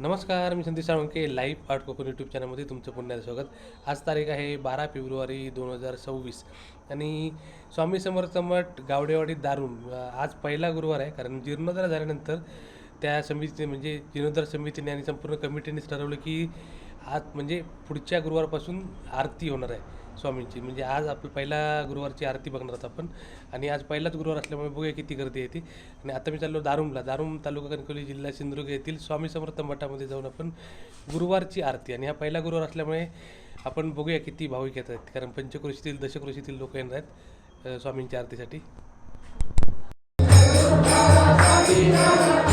नमस्कार मी Sandesh Salunke live art Konkan YouTube चॅनलमध्ये तुमचं पुन्हा स्वागत. आज तारीख आहे बारा फेब्रुवारी दोन हजार सव्वीस आणि स्वामी समर्थ मठ गावडेवाडी दारुण आज पहिला गुरुवार आहे कारण जीर्णोद्धार झाल्यानंतर त्या समितीने म्हणजे जीर्णोद्धार समितीने आणि संपूर्ण कमिटीनेच ठरवलं की आज म्हणजे पुढच्या गुरुवारपासून आरती होणार आहे. स्वामींची. म्हणजे आज आपलं पहिला गुरुवारची आरती बघणार आहोत आपण. आणि आज पहिलाच गुरुवार असल्यामुळे बघूया किती गर्दी येते आणि आता मी चाललो दारुमला. दारुम तालुका कणकवली जिल्हा सिंधुदुर्ग येथील स्वामी समर्थ मठामध्ये जाऊन आपण गुरुवारची आरती. आणि हा पहिला गुरुवार असल्यामुळे आपण बघूया किती भाविक येत आहेत. कारण पंचकृषीतील दशकृषीतील लोक येणार आहेत स्वामींच्या आरतीसाठी. कुणाला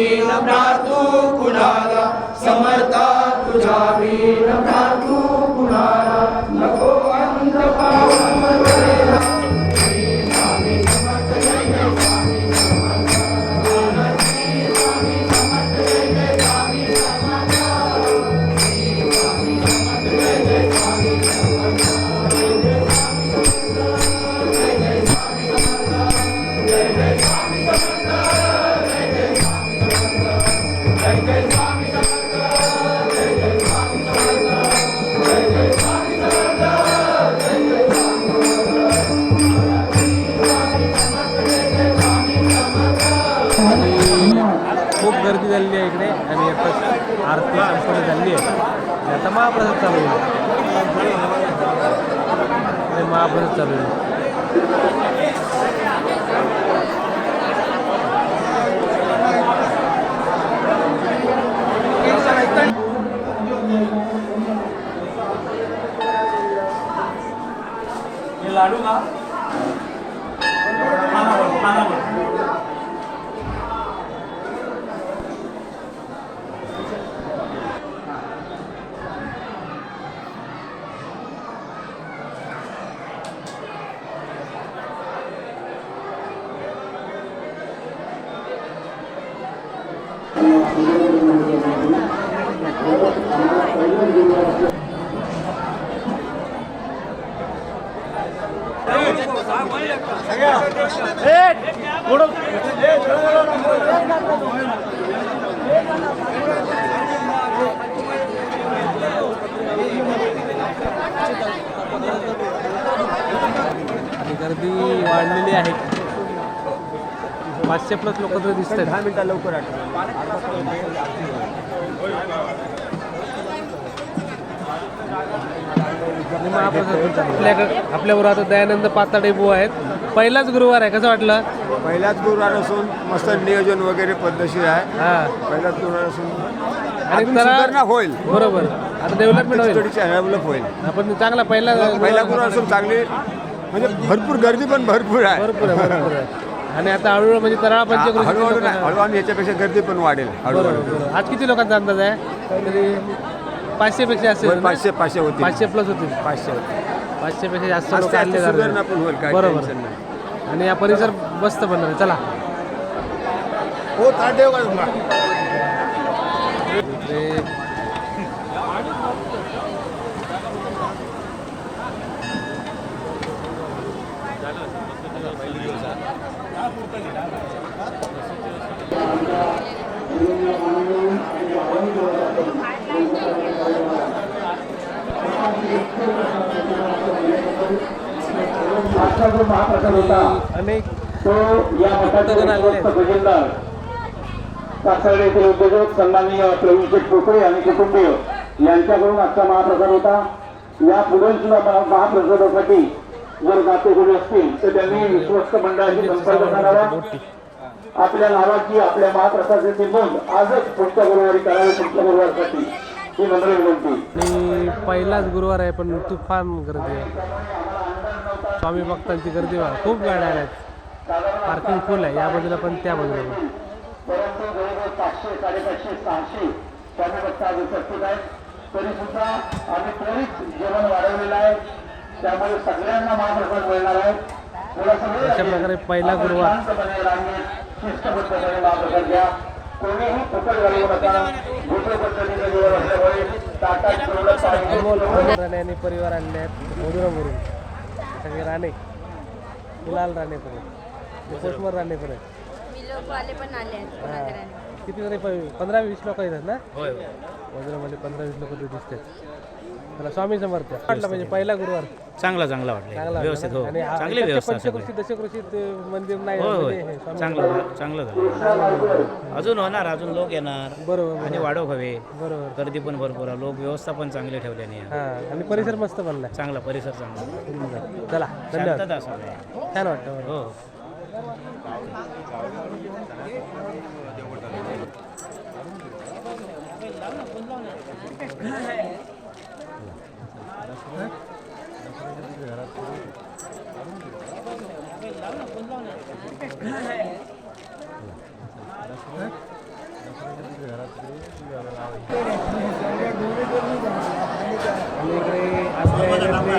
तुझ्या वीण प्रातू कुणाला समर्था तुझा मी प्रातू आरती संपूर्ण झाली आहे. आता महाप्रसाद चालू आहे. महाप्रसाद चालू आहे. लाडू का पाचशे प्लस लोक तर दिसत दहा मिनिटं लवकर आपल्याकडे आपल्याबरोबर आता दयानंद पाताडे बुवा आहेत. पहिलाच गुरुवार आहे कसं वाटलं? पहिलाच गुरुवार असून मस्त नियोजन वगैरे पद्धतशीर आहे. हा. पहिलाच गुरुवार असून आणि अजून सुधारणा होईल. बरोबर. आता डेव्हलपमेंट होईल. डेव्हलप होईल. आपण चांगला पहिला पहिला गुरुवार असून चांगली म्हणजे भरपूर गर्दी पण भरपूर आहे. भरपूर आहे भरपूर आहे. आणि आता हळूहळू म्हणजे तराळा पंचकृषी हळूहळू नाही हळूहळू याच्यापेक्षा गर्दी पण वाढेल हळूहळू. बरोबर. आज किती लोकांचा अंदाज आहे? तरी पाचशे पेक्षा असेल ना? पाचशे पाचशे होतील. पाचशे प्लस होतील. पाचशे पाचशे पेक्षा जास्त लोक जाणार. सुधारणा आहेत. पण होईल काय बरोबर. टेन्शन आणि या परिसर मस्त बनणार आहे. चला. हो ताटेव का तुम्हाला? इकडे महाप्रसाद होता अनेक तो या मठाचे कासार्डे येथील उद्योजक सन्माननीय प्रवीण शेठ पोकळे आणि कुटुंबीय यांच्याकडून आजचा महाप्रसाद होता. या पुढे सुद्धा महा- महाप्रसादासाठी जर नाते कोणी असतील तर त्यांनी विश्वस्त मंडळाशी संपर्क करावा. आपल्या नावाची आपल्या महाप्रसादाची नोंद आजच पुढच्या गुरुवारी करावी पुढच्या गुरुवारसाठी. ही मंडळी विनंती. आणि पहिलाच गुरुवार आहे पण तुफान गर्दी आहे. स्वामी भक्तांची गर्दी बघा खूप गाड्या आल्यात पार्किंग फुल आहे या बाजूला पण त्या बाजूला पण. परंतु जवळजवळ पाचशे साडेपाचशे सहाशे स्वामीभक्त आज उपस्थित आहेत. तरी सुद्धा आम्ही त्वरित जेवण वाढवलेलं आहे. त्यामुळे सगळ्यांना महाप्रसाद मिळणार आहे. अशा प्रकारे पहिला गुरुवार. शांतपणे रांगेत शिस्तबद्धपणे महाप्रसाद घ्या. कोणीही फुकट घालवू नका. गोटे पद्धतीने जेवण असल्यामुळे ताटात जेवढं पाहिजे अमोल तेवढं अमोल राणे यांनी परिवार आणले आहेत. मधुरावरून सगळे राणे. गुलाल राणे पण आहेत पोषमर राणे पण आहेत. हा. पुण्याकरांनी. किती तरी प- पंधरा वीस लोक येतात ना? मधुरामध्ये पंधरा वीस लोक दिसतात. त्याला स्वामी समर्थ वाटलं म्हणजे पहिला गुरुवार. चांगला चांगला वाटलं. व्यवस्थित हो? आणि चांगली व्यवस्था पंचकृषी दशकृषीत मंदिर नाही हे स्वामी चांगलं चांगलं झालं. अजून होणार अजून लोक येणार. बरोबर आणि वाढव हवे. बरोबर. गर्दी पण भरपूर आहे. लोक व्यवस्था पण चांगली ठेवल्याने. आहे. हा आणि परिसर मस्त बनलाय. चांगला परिसर चांगला. चला धन्यवाद. शांतता छान वाटतं मला. हो आणि इकडे आपल्या एरियातले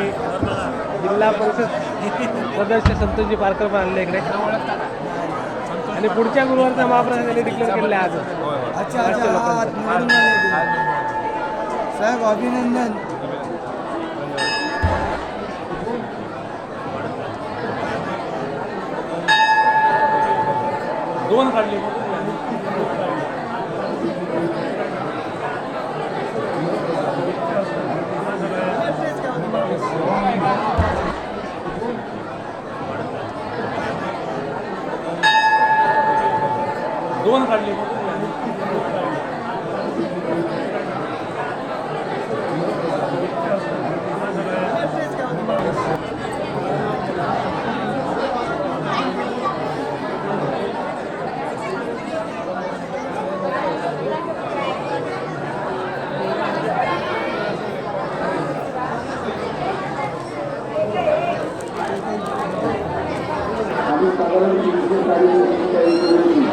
जिल्हा परिषद सदस्य संतोषजी पारकर पण आणले इकडे. आणि पुढच्या गुरुवारचा महाप्रसाद त्यांनी डिक्लेअर केलेला आहे आज. अच्छा अच्छा हा निवडून आले ते. साहेब अभिनंदन दोन काढले दोन काढले आम्ही साधारण तीनशे साडेतीनशे चाळीस होती.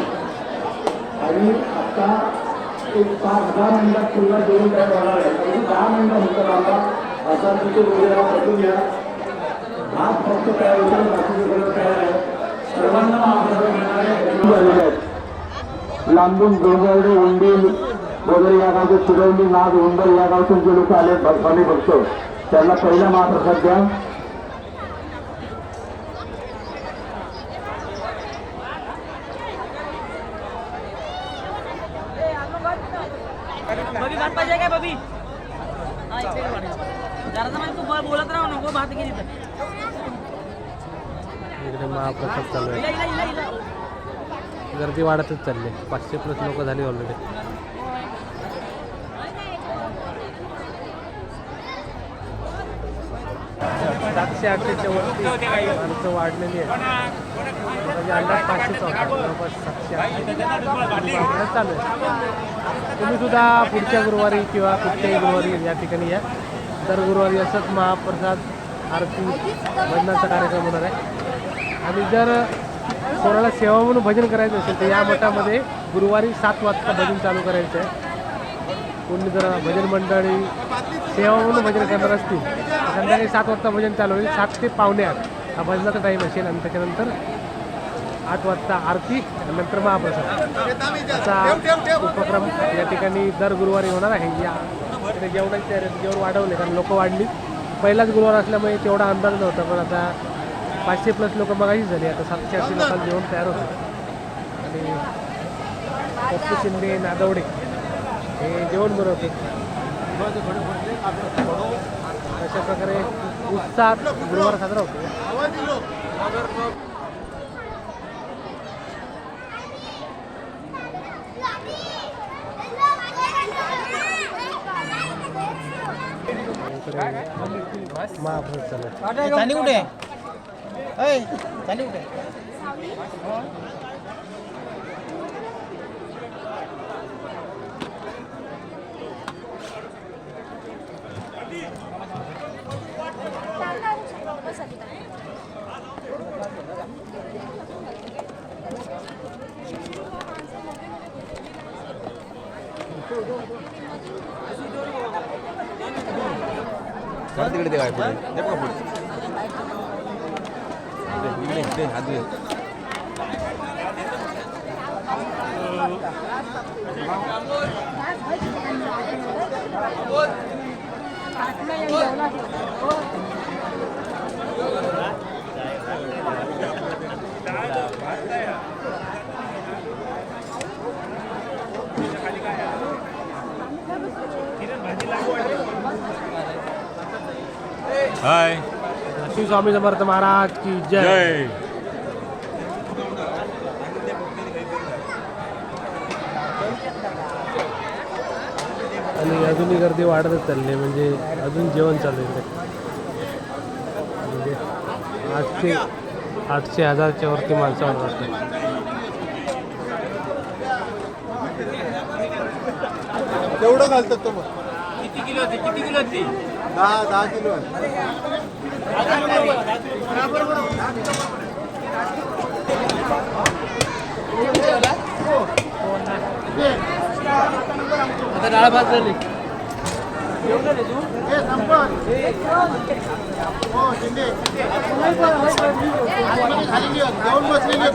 आणि आता एक पाच दहा मिनिटात पुन्हा जेवण तयार होणार आहे म्हणजे दहा मिनिटं होतं आता? असा तिथे वगैरे बसून घ्या. हात फक्त काय होतं बाकीचे सगळं काय आहे? सर्वांना महाप्रसाद मिळणार आहे लांबून डोंगरडे उंडील वगैरे या गावचे चिरवली नाग उंबर या गावचे जे लोक आले भगवानी भक्त त्यांना पहिला महाप्रसाद द्या बबी भात पाहिजे काय बबी हा इथे ये वाढ. जरा म्हणजे तू ब- बोलत राहू नको भात घे तिथं इकडे महाप्रसाद चालू आहे. गर्दी वाढतच चालली. आहे पाचशे प्लस लोक झाली ऑलरेडी सातशे आठशेच्या वरती माणसं वाढलेली आहेत म्हणजे अंदाज होता. जवळपास सातशे आठशे. चालू आहे. तुम्ही सुद्धा पुढच्या गुरुवारी किंवा कुठल्याही गुरुवारी या ठिकाणी या. दर गुरुवारी असंच महाप्रसाद आरती भजनाचा कार्यक्रम होणार आहे. आणि जर कोणाला सेवा म्हणून भजन करायचं असेल तर या मठामध्ये गुरुवारी सात वाजता भजन चालू करायचं आहे. कोणी जर भजन मंडळी सेवा म्हणून भजन करणार असतील संध्याकाळी सात वाजता भजन चालू होईल. सात ते पावणे आठ हा भजनाचा टाईम असेल आणि त्याच्यानंतर आठ वाजता आरती आणि नंतर महाप्रसाद. असा उपक्रम या ठिकाणी दर गुरुवारी होणार आहे. या इकडे जेवणाची तयारी जेवण वाढवले कारण लोकं वाढली. पहिलाच गुरुवार असल्यामुळे तेवढा अंदाज नव्हता पण आता पाचशे प्लस लोक मगाशी झाली. आता सातशे आठशे लोकांना जेवण तयार होतं. आणि पप्पू शिंदे नादवडे हे जेवण बनवते अशा प्रकारे उत्साहात गुरुवार साजरा होतो. महाप्रसाद चालू आहे चांदी कुठे? आहे तिकडे ते काय पुढे. बघा पुढे. इकडे, इकडे, हात दे. हाय. श्री स्वामी समर्थ महाराज की जय. जय. आणि अजूनही गर्दी वाढतच चालली आहे म्हणजे अजून जेवण चालू आहे. इकडे म्हणजे आठशे आठशे हजारच्या वरती माणसं वाटतं तेवढं घालतात तो मग? किती किलो होती? किती किलो होती? दहा दहा किलो आहे. आता डाळ भात झाली जेवण बसलेली आहे